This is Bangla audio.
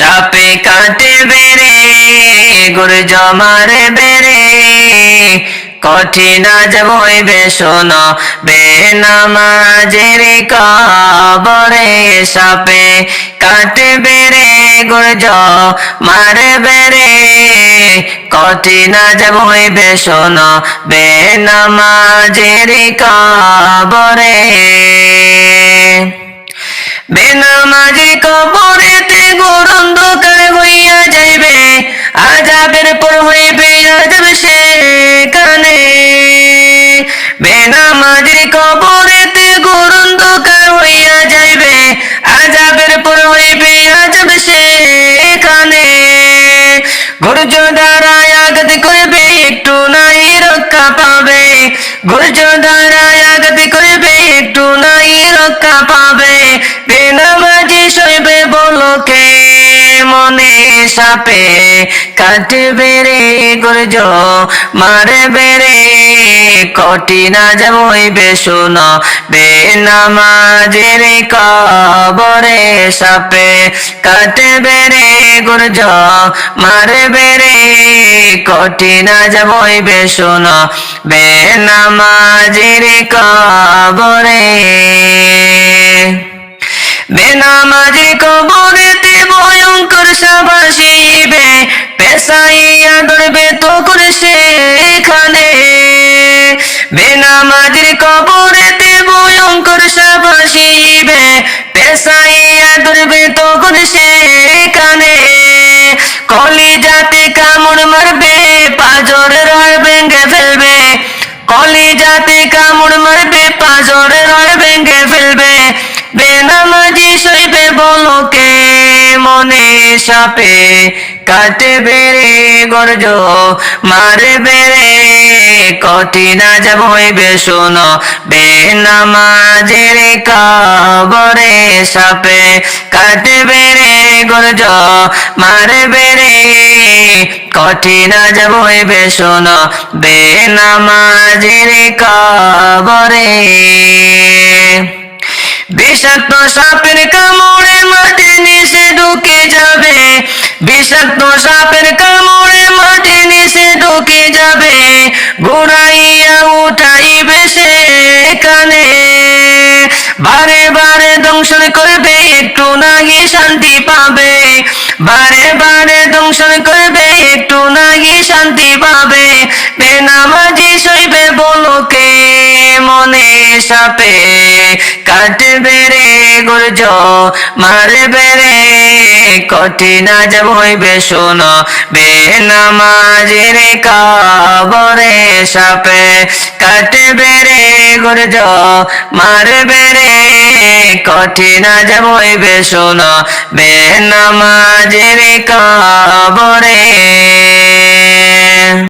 সাপে কাটে বেড়ে গুরজ মারে বেড়ে। কঠিন যাব হইবে শোন বেনামাজের কবরে সাপে কাটে বেড়ে গুরজ মারে বেড়ে। কঠিন যাব হইবে শোন বেনামাজের কবরে। বেনামাজি কবরেতে গোরন্ধকার হইয়া যাইবে আজাবের পর হইবে আজাব সেখানে বেনামাজি কবরেতে গোরন্ধকার হইয়া যাইবে আজাবের পর হইবে আজাব সেখানে গুরজ দ্বারায় আঘাত করবে, একটু নাই রক্ষা পাবে গুরজ দ্বারায় সাপে কাটবে রে গুরজ মারে বেরে কঠিনা যাব হইবে শোন, বেনামাজের কবরে সাপে কাটবে রে গুরজ মারে বেরে কঠিনা যাব হইবে শোন, বেনামাজের কবরে। বেনামাজি কবরেতে ভয়ঙ্কর সাবাসিবে পেশাইয়া ধরবে করে সেখানে বেনামাজির কবরেতে ভয়ঙ্কর সাবাসিবে। পেশাইয়া ধরবে তো করে সেখানে কলি যাতে কামড় মারবে পাজরের হয় ভেঙে ফেলবে কামড় মারবে ফেলবে। মনে সাপে কাটে বেড়ে গর্জ মারে বেড়ে কঠিনা যাব হইবে, শোন। বেনামাজের কবরে সাপে কাটে বেড়ে গর্জ মারে বেড়ে কঠিনা যাব হইবে, শোন। বেনামাজের কবরে। বিষাক্ত সাপের কামড়ে যাবে বিষাক্ত সাপের কামড়ে মাটি নিচে ঢুকে যাবে। ঘুরাইয়া উঠাইবে সেখানে বারে বারে দংশন করবে, একটু নাহি শান্তি পাবে। বারে বারে দংশন করবে, একটু নাহি শান্তি পাবে। বেনামাজি সইবে বলকে মনে সাপে। কাটবে রে গুরজ, মারবে রে, কঠিনা যাব হইবে শোন বেনামাজের কবরে সাপে। কাটবে রে গুরজ, মারবে রে, কঠিনা যাব হইবে শোন বেনামাজের কবরে